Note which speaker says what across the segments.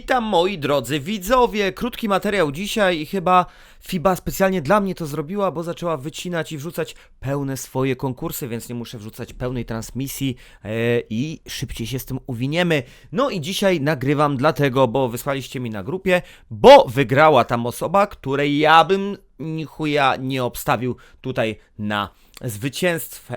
Speaker 1: Witam moi drodzy widzowie, krótki materiał dzisiaj i chyba FIBA specjalnie dla mnie to zrobiła, bo zaczęła wycinać i wrzucać pełne swoje konkursy, więc nie muszę wrzucać pełnej transmisji e, i szybciej się z tym uwiniemy. No i dzisiaj nagrywam dlatego, bo wysłaliście mi na grupie, bo wygrała tam osoba, której ja bym chuja nie obstawił tutaj na zwycięstwo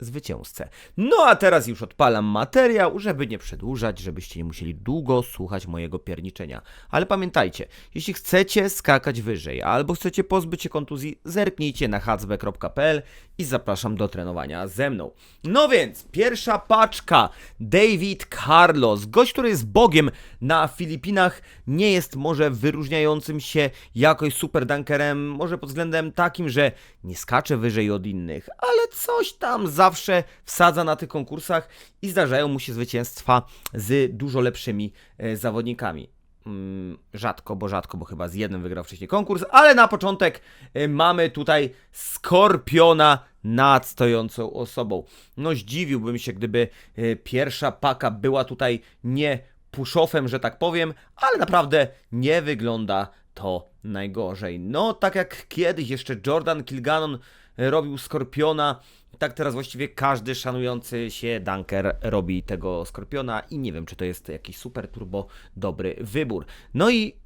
Speaker 1: zwycięzcę. No a teraz już odpalam materiał, żeby nie przedłużać, żebyście nie musieli długo słuchać mojego pierniczenia. Ale pamiętajcie, jeśli chcecie skakać wyżej albo chcecie pozbyć się kontuzji, zerknijcie na hacb.pl i zapraszam do trenowania ze mną. No więc, pierwsza paczka. David Carlos, gość, który jest bogiem na Filipinach, nie jest może wyróżniającym się jakoś super dunkerem, może pod względem takim, że nie skacze wyżej od innych, ale coś tam zawsze wsadza na tych konkursach i zdarzają mu się zwycięstwa z dużo lepszymi e, zawodnikami. Mm, rzadko, bo rzadko, bo chyba z jednym wygrał wcześniej konkurs, ale na początek e, mamy tutaj Skorpiona nad stojącą osobą. No zdziwiłbym się, gdyby e, pierwsza paka była tutaj nie puszofem, że tak powiem, ale naprawdę nie wygląda to najgorzej. No, tak jak kiedyś jeszcze Jordan Kilganon e, robił Skorpiona, tak teraz właściwie każdy szanujący się dunker robi tego Skorpiona i nie wiem, czy to jest jakiś super turbo dobry wybór. No i...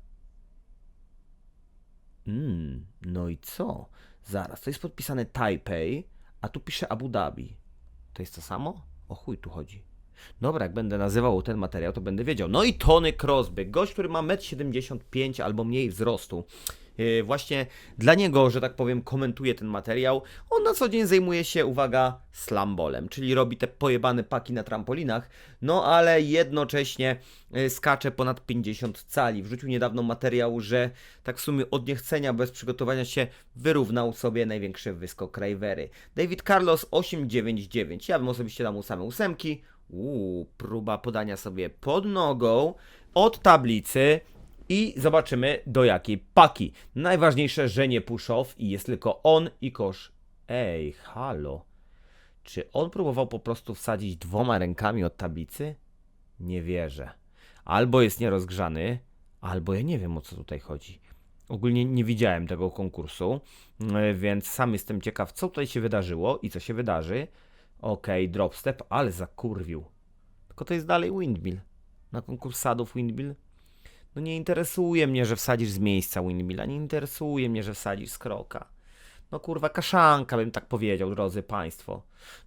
Speaker 1: Mm, no i co? Zaraz, to jest podpisane Taipei, a tu pisze Abu Dhabi. To jest to samo? O chuj tu chodzi. Dobra, jak będę nazywał ten materiał, to będę wiedział. No i Tony Crosby, gość, który ma 1,75 m albo mniej wzrostu. Yy, właśnie dla niego, że tak powiem, komentuje ten materiał. On na co dzień zajmuje się, uwaga, slambolem, czyli robi te pojebane paki na trampolinach, no ale jednocześnie yy, skacze ponad 50 cali. Wrzucił niedawno materiał, że tak w sumie od niechcenia, bez przygotowania się, wyrównał sobie największy wyskok Rajwery. David Carlos 899. Ja bym osobiście dał mu same ósemki. Uuu, próba podania sobie pod nogą od tablicy i zobaczymy do jakiej paki. Najważniejsze, że nie push-off i jest tylko on i kosz. Ej, halo. Czy on próbował po prostu wsadzić dwoma rękami od tablicy? Nie wierzę. Albo jest nierozgrzany, albo ja nie wiem o co tutaj chodzi. Ogólnie nie widziałem tego konkursu, yy, więc sam jestem ciekaw, co tutaj się wydarzyło i co się wydarzy. Okej, drop step, ale zakurwił. Tylko to jest dalej windmill. Na konkurs sadów windmill. No nie interesuje mnie, że wsadzisz z miejsca windmilla. Nie interesuje mnie, że wsadzisz z kroka. No kurwa, kaszanka bym tak powiedział, drodzy państwo.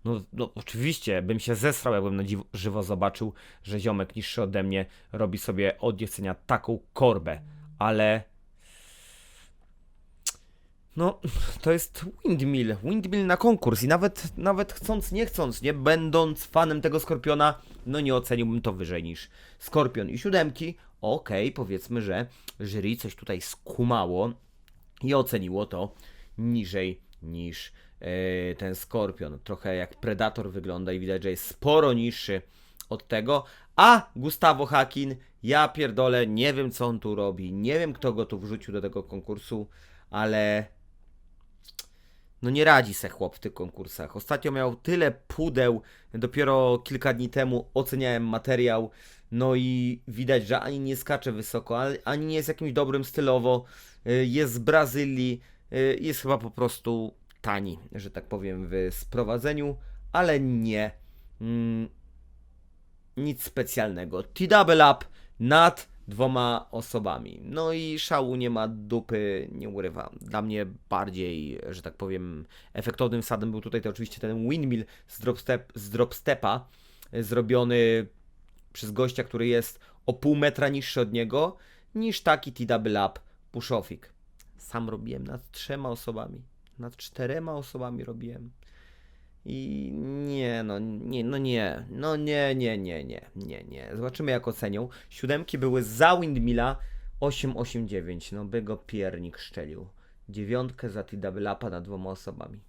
Speaker 1: No, no oczywiście bym się zesrał, jakbym na żywo zobaczył, że ziomek niższy ode mnie robi sobie od niechcenia taką korbę. Ale no, to jest windmill, windmill na konkurs i nawet, nawet chcąc, nie chcąc, nie będąc fanem tego Skorpiona, no nie oceniłbym to wyżej niż Skorpion i siódemki. Okej, powiedzmy, że jury coś tutaj skumało i oceniło to niżej niż e, ten Skorpion. Trochę jak Predator wygląda i widać, że jest sporo niższy od tego. A Gustavo Hakin, ja pierdolę, nie wiem co on tu robi, nie wiem kto go tu wrzucił do tego konkursu, ale no nie radzi se chłop w tych konkursach. Ostatnio miał tyle pudeł, dopiero kilka dni temu oceniałem materiał, no i widać, że ani nie skacze wysoko, ani nie jest jakimś dobrym stylowo, y, jest z Brazylii, y, jest chyba po prostu tani, że tak powiem, w sprowadzeniu, ale nie mm, nic specjalnego. T-double up nad dwoma osobami. No i szału nie ma dupy, nie urywa. Dla mnie bardziej, że tak powiem, efektownym wsadem był tutaj to oczywiście ten windmill z, drop step, z drop stepa, y, zrobiony przez gościa, który jest o pół metra niższy od niego, niż taki T-double up push-offik. Sam robiłem nad trzema osobami. Nad czterema osobami robiłem. I nie, no nie, no nie, no nie, nie, nie, nie, nie, nie. Zobaczymy jak ocenią. Siódemki były za Windmilla 889, no by go piernik szczelił. Dziewiątkę za T-double nad dwoma osobami.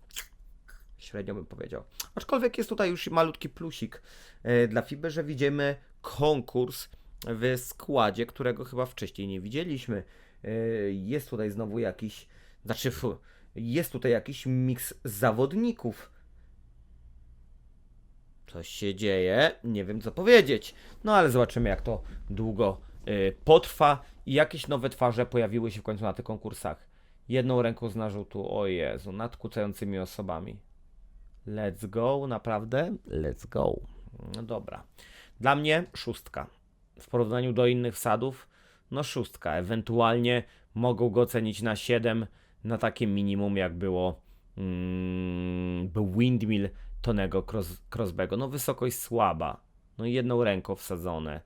Speaker 1: Średnio bym powiedział. Aczkolwiek jest tutaj już malutki plusik e, dla FIBY, że widzimy konkurs w składzie, którego chyba wcześniej nie widzieliśmy. E, jest tutaj znowu jakiś, znaczy jest tutaj jakiś miks zawodników. Coś się dzieje, nie wiem co powiedzieć. No ale zobaczymy, jak to długo y, potrwa i jakieś nowe twarze pojawiły się w końcu na tych konkursach. Jedną ręką znażył tu, o Jezu, nad kucającymi osobami. Let's go, naprawdę? Let's go. No dobra. Dla mnie szóstka. W porównaniu do innych wsadów, no szóstka. Ewentualnie mogą go ocenić na 7, na takie minimum jak było mm, był windmill Tonego Cross, Crossbego. No wysokość słaba. No jedną ręką wsadzone.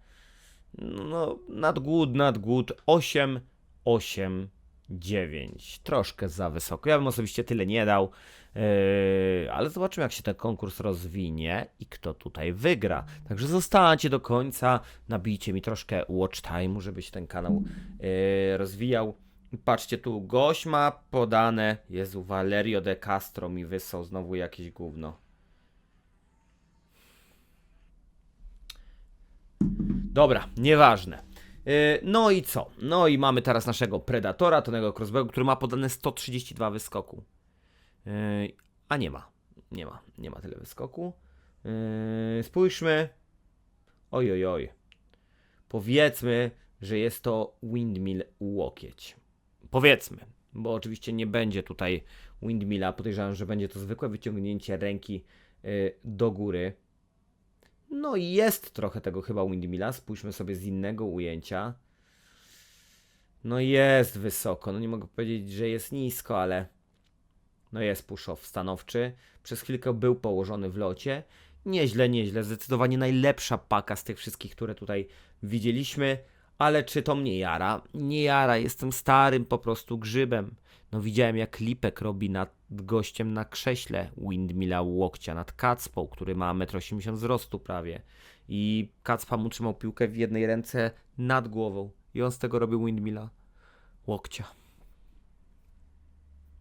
Speaker 1: No nadgód, nadgód 8, 8, 9. Troszkę za wysoko. Ja bym osobiście tyle nie dał. Yy, ale zobaczymy, jak się ten konkurs rozwinie i kto tutaj wygra. Także zostańcie do końca, nabijcie mi troszkę watch time'u, żeby się ten kanał yy, rozwijał. Patrzcie tu, gość ma podane. Jezu, Valerio de Castro mi wysłał znowu jakieś gówno. Dobra, nieważne. Yy, No i co? No i mamy teraz naszego Predatora, Tonego Crossbego, który ma podane 132 wyskoku. Yy, a nie ma. Nie ma. Nie ma tyle wyskoku. Yy, spójrzmy. Oj, oj, oj. Powiedzmy, że jest to windmill łokieć. Powiedzmy, bo oczywiście nie będzie tutaj windmilla. Podejrzewam, że będzie to zwykłe wyciągnięcie ręki do góry. No i jest trochę tego chyba windmilla. Spójrzmy sobie z innego ujęcia. No jest wysoko. No nie mogę powiedzieć, że jest nisko, ale no jest push-off stanowczy. Przez chwilkę był położony w locie. Nieźle, nieźle. Zdecydowanie najlepsza paka z tych wszystkich, które tutaj widzieliśmy. Ale czy to mnie jara? Nie jara. Jestem starym po prostu grzybem. No widziałem jak Lipek robi nad gościem na krześle windmilla łokcia, nad Kacpą, który ma 1,80 m wzrostu prawie. I Kacpa mu trzymał piłkę w jednej ręce nad głową. I on z tego robił windmilla łokcia.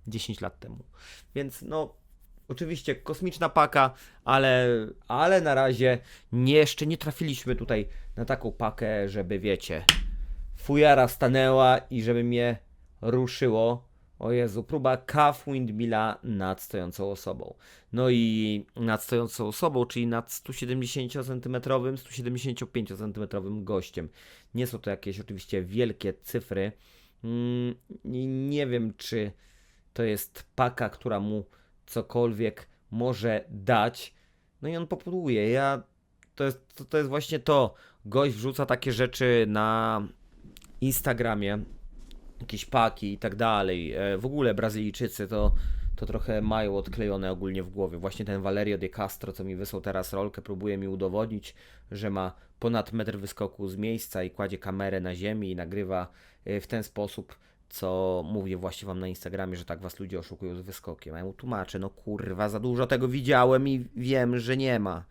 Speaker 1: 10 lat temu. Więc no, oczywiście kosmiczna paka, ale, ale na razie nie, jeszcze nie trafiliśmy tutaj na taką pakę, żeby wiecie, fujara stanęła i żeby mnie ruszyło. O Jezu, próba calf windmilla nad stojącą osobą. No i nad stojącą osobą, czyli nad 170 cm, 175 cm gościem. Nie są to jakieś oczywiście wielkie cyfry. Mm, nie wiem, czy to jest paka, która mu cokolwiek może dać. No i on popuduje. Ja to jest, to, to jest właśnie to. Gość wrzuca takie rzeczy na Instagramie, jakieś paki i tak dalej. E, W ogóle Brazylijczycy to, to trochę mają odklejone ogólnie w głowie. Właśnie ten Valerio de Castro, co mi wysłał teraz rolkę, próbuje mi udowodnić, że ma ponad metr wyskoku z miejsca i kładzie kamerę na ziemi i nagrywa e, w ten sposób, co mówię właśnie wam na Instagramie, że tak was ludzie oszukują z wyskokiem. A ja mu tłumaczę, no kurwa, za dużo tego widziałem i wiem, że nie ma.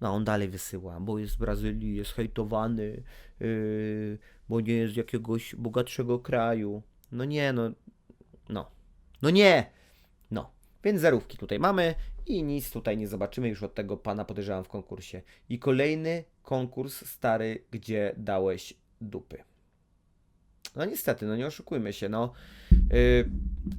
Speaker 1: No, on dalej wysyła, bo jest z Brazylii, jest hejtowany, yy, bo nie jest z jakiegoś bogatszego kraju. No nie, no. No. No nie! No. Więc zerówki tutaj mamy i nic tutaj nie zobaczymy już od tego pana, podejrzewam, w konkursie. I kolejny konkurs stary, gdzie dałeś dupy. No niestety, no nie oszukujmy się, no. Yy,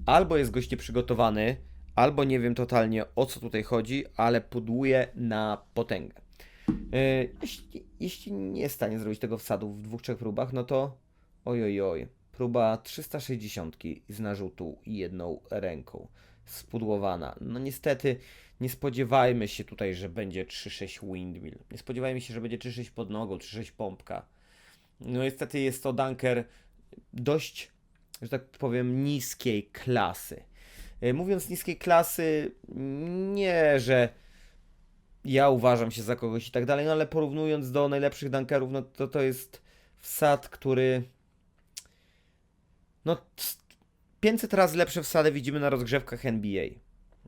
Speaker 1: albo jest gość nieprzygotowany, albo nie wiem totalnie o co tutaj chodzi, ale pudłuje na potęgę. Yy, jeśli, jeśli nie jest w stanie zrobić tego wsadu w dwóch, trzech próbach, no to oj, oj, oj. Próba 360 z narzutu jedną ręką. Spudłowana. No niestety nie spodziewajmy się tutaj, że będzie 3-6 windmill. Nie spodziewajmy się, że będzie 3-6 pod nogą, 3-6 pompka. No niestety jest to dunker dość, że tak powiem, niskiej klasy. E, Mówiąc niskiej klasy, nie, że ja uważam się za kogoś i tak dalej, no ale porównując do najlepszych dunkerów, no to to jest wsad, który no t- 500 razy lepsze wsady widzimy na rozgrzewkach NBA,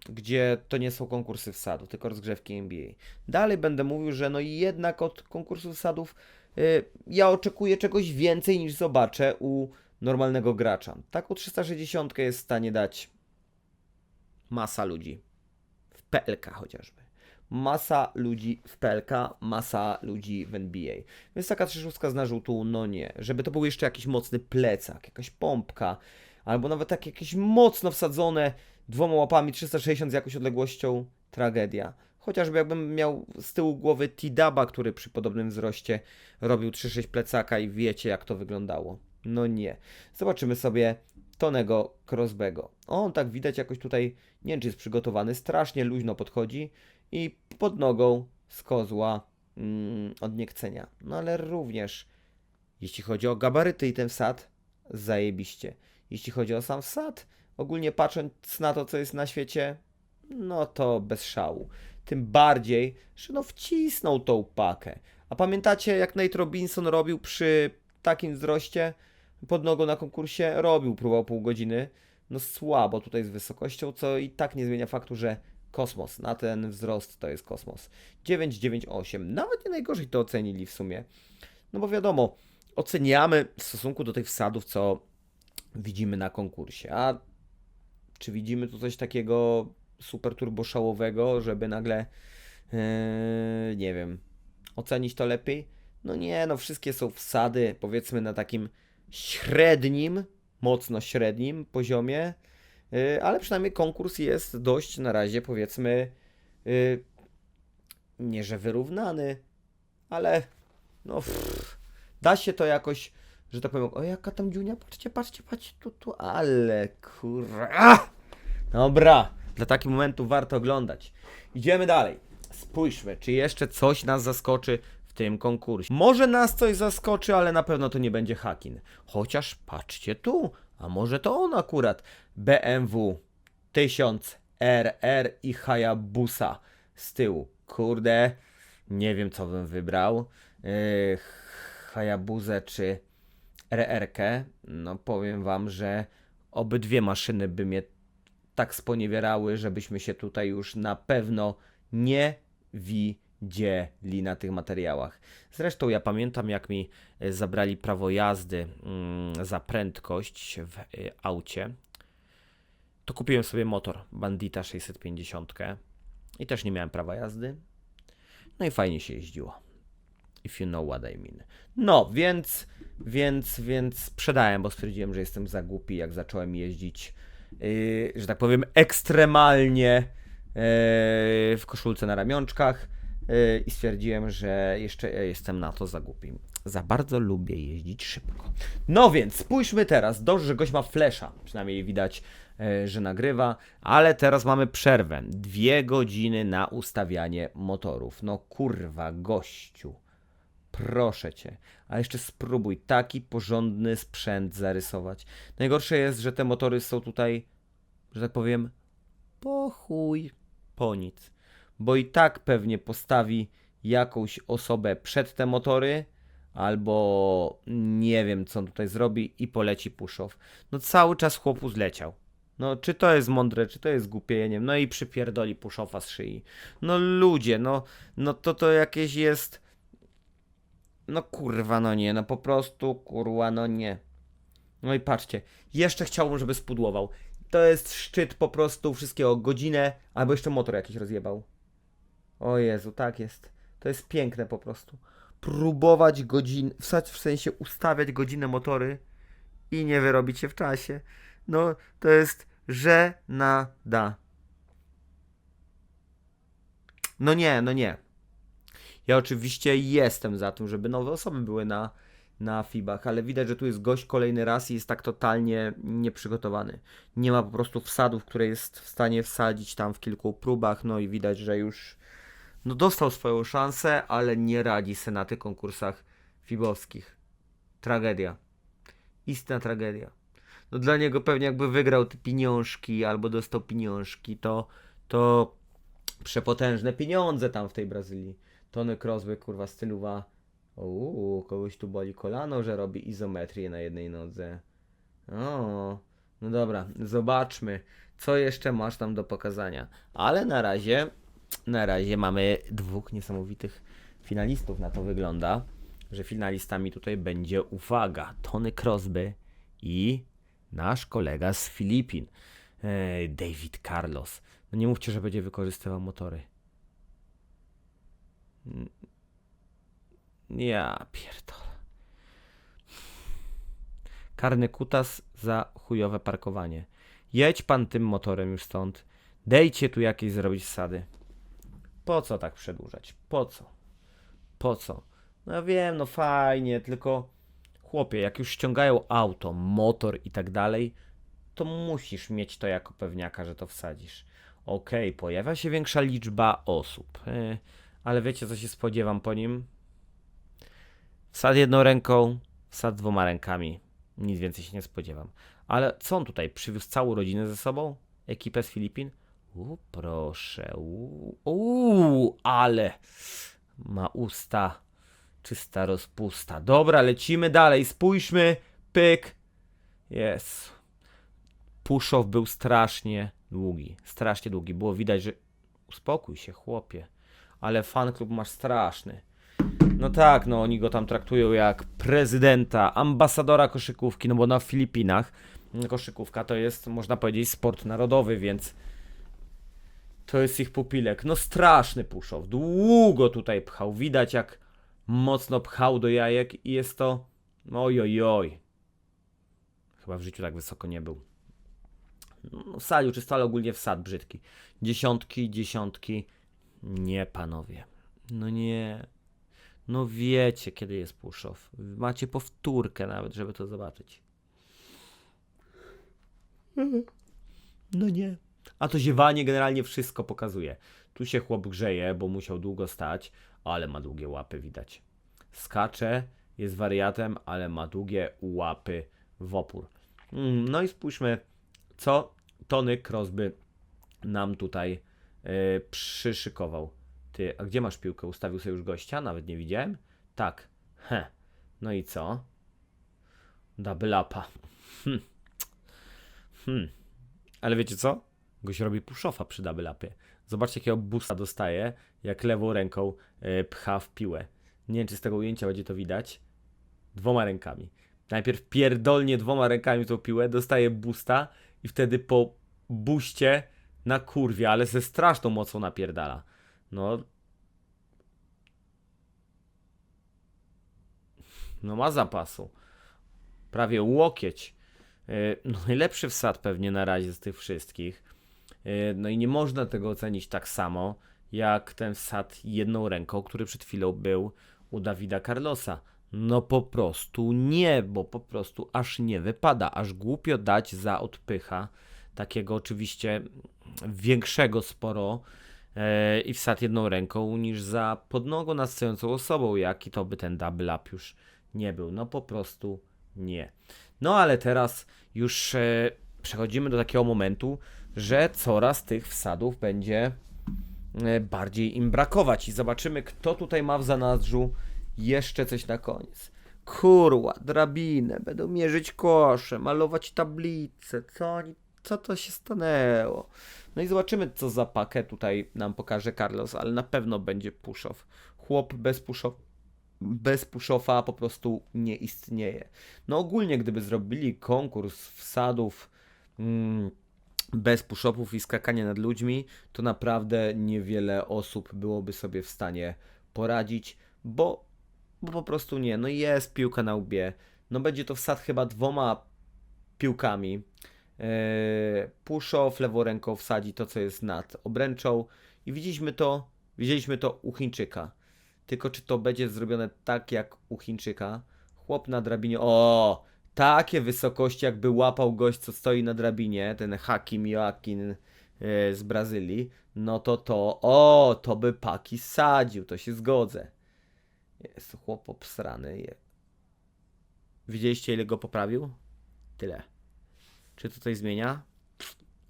Speaker 1: gdzie to nie są konkursy wsadu, tylko rozgrzewki NBA. Dalej będę mówił, że no jednak od konkursów wsadów y, ja oczekuję czegoś więcej niż zobaczę u normalnego gracza. Taką 360 jest w stanie dać masa ludzi. W PLK chociażby. Masa ludzi w PLK, masa ludzi w NBA. Więc taka trzyszówka z narzutu, no nie. Żeby to był jeszcze jakiś mocny plecak, jakaś pompka, albo nawet takie jakieś mocno wsadzone dwoma łapami 360 z jakąś odległością, tragedia. Chociażby jakbym miał z tyłu głowy T-Daba, który przy podobnym wzroście robił 3-6 plecaka i wiecie jak to wyglądało. No nie. Zobaczymy sobie Tonego Crosbego. On tak widać jakoś tutaj, nie wiem czy jest przygotowany, strasznie luźno podchodzi i pod nogą z kozła mm, od niechcenia. No ale również, jeśli chodzi o gabaryty i ten wsad, zajebiście. Jeśli chodzi o sam wsad, ogólnie patrząc na to, co jest na świecie, no to bez szału. Tym bardziej, że no wcisnął tą pakę. A pamiętacie, jak Nate Robinson robił przy takim wzroście pod nogą na konkursie? Robił, próbował pół godziny. No słabo tutaj z wysokością, co i tak nie zmienia faktu, że kosmos. Na ten wzrost to jest kosmos. 998. Nawet nie najgorzej to ocenili w sumie. No bo wiadomo, oceniamy w stosunku do tych wsadów, co widzimy na konkursie. A czy widzimy tu coś takiego super turboszałowego, żeby nagle, yy, nie wiem, ocenić to lepiej? No nie, no wszystkie są wsady, powiedzmy na takim średnim, mocno średnim poziomie, yy, ale przynajmniej konkurs jest dość na razie, powiedzmy, yy, nie że wyrównany, ale no pff, da się to jakoś, że tak powiem, o jaka tam dziunia, patrzcie, patrzcie, patrzcie, tu, tu, ale kurwa. Ah! Dobra, dla takich momentów warto oglądać. Idziemy dalej. Spójrzmy, czy jeszcze coś nas zaskoczy tym konkursie. Może nas coś zaskoczy, ale na pewno to nie będzie Hakin. Chociaż patrzcie tu, a może to on akurat. BMW 1000 RR i Hayabusa z tyłu. Kurde, nie wiem co bym wybrał. Yy, Hayabusę czy RR-kę. No powiem wam, że obydwie maszyny by mnie tak sponiewierały, żebyśmy się tutaj już na pewno nie widzieli na tych materiałach. Zresztą ja pamiętam, jak mi e, zabrali prawo jazdy mm, za prędkość w y, aucie, to kupiłem sobie motor Bandita 650 i też nie miałem prawa jazdy. No i fajnie się jeździło. If you know what I mean. No, więc, więc, więc sprzedałem, bo stwierdziłem, że jestem za głupi, jak zacząłem jeździć yy, że tak powiem, ekstremalnie yy, w koszulce na ramionczkach i stwierdziłem, że jeszcze jestem na to za głupi. Za bardzo lubię jeździć szybko. No więc spójrzmy teraz. Dobrze, że gość ma flesza. Przynajmniej widać, yy, że nagrywa. Ale teraz mamy przerwę. Dwie godziny na ustawianie motorów. No kurwa, gościu. Proszę cię. A jeszcze spróbuj taki porządny sprzęt zarysować. Najgorsze jest, że te motory są tutaj, że tak powiem, po chuj, po nic. Bo i tak pewnie postawi jakąś osobę przed te motory, albo nie wiem, co on tutaj zrobi i poleci puszow. No cały czas chłopu zleciał. No, czy to jest mądre, czy to jest głupie, ja nie wiem. No i przypierdoli puszowa z szyi. No ludzie, no, no to to jakieś jest no kurwa, no nie, no po prostu, kurwa, no nie. No i patrzcie, jeszcze chciałbym, żeby spudłował. To jest szczyt po prostu wszystkiego, godzinę, albo jeszcze motor jakiś rozjebał. O Jezu, tak jest. To jest piękne po prostu. Próbować godzin, w w sensie ustawiać godzinę motory i nie wyrobić się w czasie. No, to jest żenada. No nie, no nie. Ja oczywiście jestem za tym, żeby nowe osoby były na, na FIBach, ale widać, że tu jest gość kolejny raz i jest tak totalnie nieprzygotowany. Nie ma po prostu wsadów, które jest w stanie wsadzić tam w kilku próbach, no i widać, że już no dostał swoją szansę, ale nie radzi se na tych konkursach fibowskich. Tragedia. Istna tragedia. No dla niego pewnie jakby wygrał te pieniążki albo dostał pieniążki, to, to przepotężne pieniądze tam w tej Brazylii. Tony Crosby, kurwa, styluwa. Uuu, kogoś tu boli kolano, że robi izometrię na jednej nodze. O, no dobra, zobaczmy, co jeszcze masz tam do pokazania. Ale na razie, na razie mamy dwóch niesamowitych finalistów. Na to wygląda, że finalistami tutaj będzie, uwaga, Tony Crosby i nasz kolega z Filipin, e, David Carlos. No nie mówcie, że będzie wykorzystywał motory. Ja pierdolę. Karny kutas za chujowe parkowanie. Jedź pan tym motorem już stąd. Dejcie tu jakieś zrobić sady. Po co tak przedłużać? Po co? Po co? No wiem, no fajnie, tylko chłopie, jak już ściągają auto, motor i tak dalej, to musisz mieć to jako pewniaka, że to wsadzisz. Okej, pojawia się większa liczba osób, yy, ale wiecie co się spodziewam po nim? Wsad jedną ręką, wsad dwoma rękami. Nic więcej się nie spodziewam. Ale co on tutaj? Przywiózł całą rodzinę ze sobą? Ekipę z Filipin? U, proszę. U, u, ale ma usta. Czysta rozpusta. Dobra, lecimy dalej. Spójrzmy. Pyk. Jest. Puszow był strasznie długi. Strasznie długi. Było widać, że. Uspokój się, chłopie. Ale fanklub masz straszny. No tak, no oni go tam traktują jak prezydenta, ambasadora koszykówki, no bo na Filipinach koszykówka to jest, można powiedzieć, sport narodowy, więc to jest ich pupilek. No straszny Puszow, długo tutaj pchał, widać jak mocno pchał do jajek i jest to, oj oj oj. Chyba w życiu tak wysoko nie był. No czy stale ogólnie wsad brzydki. Dziesiątki, dziesiątki. Nie, panowie. No nie. No wiecie, kiedy jest Puszow. Macie powtórkę nawet, żeby to zobaczyć. No nie. A to ziewanie generalnie wszystko pokazuje. Tu się chłop grzeje, bo musiał długo stać, ale ma długie łapy, widać. Skacze, jest wariatem, ale ma długie łapy w opór. Mm, No i spójrzmy, co Tony Crosby nam tutaj yy, przyszykował. Ty, a gdzie masz piłkę? Ustawił sobie już gościa? Nawet nie widziałem. Tak. He. No i co? Double upa. Hm. Hmm. Ale wiecie co? Goś robi puszofa przy double upie. Zobaczcie jakiego busta dostaje, jak lewą ręką e, pcha w piłę. Nie wiem, czy z tego ujęcia będzie to widać. Dwoma rękami. Najpierw pierdolnie dwoma rękami tą piłę, dostaje busta i wtedy po buście na kurwie, ale ze straszną mocą napierdala. No. No ma zapasu. Prawie łokieć. E, No najlepszy wsad pewnie na razie z tych wszystkich. E, No i nie można tego ocenić tak samo, jak ten wsad jedną ręką, który przed chwilą był u Dawida Carlosa. No po prostu nie, bo po prostu aż nie wypada, aż głupio dać za odpycha, takiego oczywiście większego sporo e, i wsad jedną ręką, niż za podnogą nad stojącą osobą, jaki to by ten double up już nie był. No po prostu nie. No ale teraz już e, przechodzimy do takiego momentu, że coraz tych wsadów będzie e, bardziej im brakować i zobaczymy, kto tutaj ma w zanadrzu jeszcze coś na koniec. Kurła, drabinę, będą mierzyć kosze, malować tablice, co oni, co to się stanęło. No i zobaczymy, co za pakę tutaj nam pokaże Carlos, ale na pewno będzie puszow. Chłop bez puszow, bez puszowa po prostu nie istnieje. No ogólnie, gdyby zrobili konkurs wsadów mm, bez push-upów i skakania nad ludźmi, to naprawdę niewiele osób byłoby sobie w stanie poradzić, bo, bo po prostu nie. No jest piłka na łbie. No będzie to wsad chyba dwoma piłkami. Eee, push-off lewą ręką wsadzi to, co jest nad obręczą i widzieliśmy to, widzieliśmy to u Chińczyka. Tylko czy to będzie zrobione tak jak u Chińczyka? Chłop na drabinie. O! Takie wysokości, jakby łapał gość, co stoi na drabinie, ten Hakim Joaquin e, z Brazylii. No to to. O! To by paki sadził, to się zgodzę. Jest chłop obsrany. Widzieliście, ile go poprawił? Tyle. Czy to coś zmienia?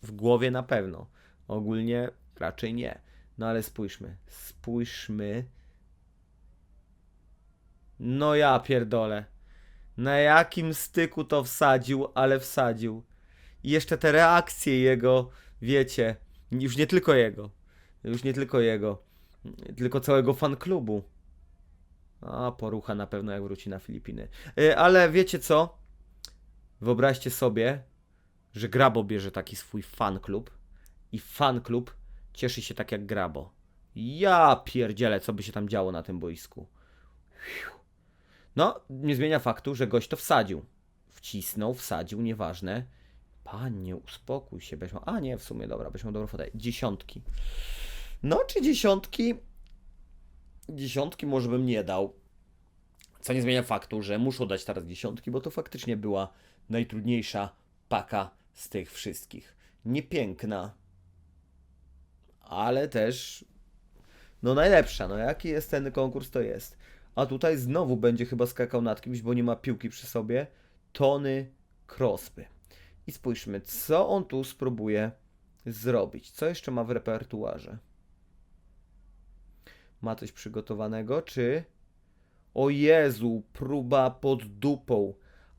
Speaker 1: W głowie na pewno. Ogólnie raczej nie. No ale spójrzmy. Spójrzmy. No ja pierdolę. Na jakim styku to wsadził, ale wsadził. I jeszcze te reakcje jego, wiecie, już nie tylko jego. Już nie tylko jego. Tylko całego fanklubu. A, porucha na pewno jak wróci na Filipiny. Y, Ale wiecie co? Wyobraźcie sobie, że Grabo bierze taki swój fanklub i fanklub cieszy się tak jak Grabo. Ja pierdzielę, co by się tam działo na tym boisku. No, nie zmienia faktu, że gość to wsadził. Wcisnął, wsadził, nieważne. Panie, uspokój się, miał... A nie, w sumie, dobra, miał dobrą fotę. Dziesiątki. No, czy dziesiątki? Dziesiątki może bym nie dał. Co nie zmienia faktu, że muszą dać teraz dziesiątki, bo to faktycznie była najtrudniejsza paka z tych wszystkich. Niepiękna, ale też no najlepsza. No jaki jest ten konkurs, to jest. A tutaj znowu będzie chyba skakał nad kimś, bo nie ma piłki przy sobie. Tony Crosby. I spójrzmy, co on tu spróbuje zrobić. Co jeszcze ma w repertuarze? Ma coś przygotowanego, czy... O Jezu, próba pod dupą,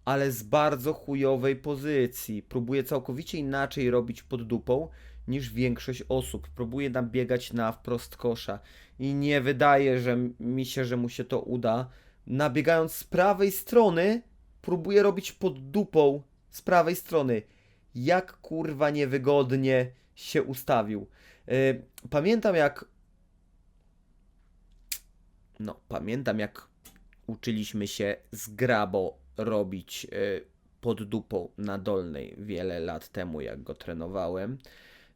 Speaker 1: ale z bardzo chujowej pozycji. Próbuje całkowicie inaczej robić pod dupą niż większość osób. Próbuje nabiegać na wprost kosza i nie wydaje że mi się, że mu się to uda. Nabiegając z prawej strony, próbuje robić pod dupą z prawej strony. Jak kurwa niewygodnie się ustawił. Yy, pamiętam jak no, pamiętam jak uczyliśmy się z grabo robić y, pod dupą na dolnej wiele lat temu, jak go trenowałem.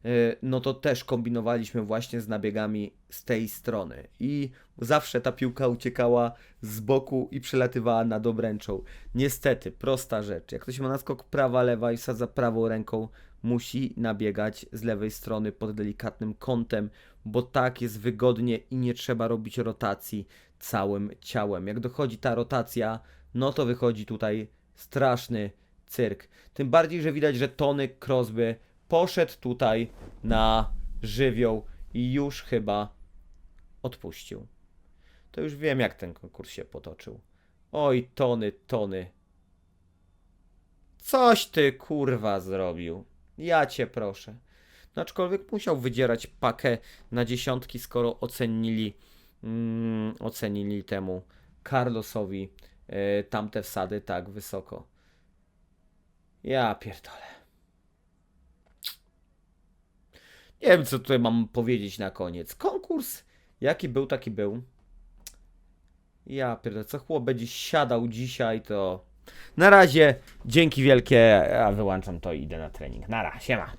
Speaker 1: Y, no to też kombinowaliśmy właśnie z nabiegami z tej strony. I zawsze ta piłka uciekała z boku i przelatywała nad obręczą. Niestety, prosta rzecz. Jak ktoś ma naskok prawa, lewa i wsadza prawą ręką, musi nabiegać z lewej strony pod delikatnym kątem, bo tak jest wygodnie i nie trzeba robić rotacji całym ciałem. Jak dochodzi ta rotacja, no to wychodzi tutaj straszny cyrk. Tym bardziej, że widać, że Tony Crosby poszedł tutaj na żywioł i już chyba odpuścił. To już wiem, jak ten konkurs się potoczył. Oj, Tony, Tony. Coś ty kurwa zrobił. Ja cię proszę. No aczkolwiek musiał wydzierać pakę na dziesiątki, skoro ocenili, mm, ocenili temu Carlosowi e, tamte wsady tak wysoko. Ja pierdolę. Nie wiem, co tutaj mam powiedzieć na koniec. Konkurs, jaki był, taki był. Ja pierdolę, co chłop będzie siadał dzisiaj, to... Na razie, dzięki wielkie, ja wyłączam to i idę na trening. Nara, siema.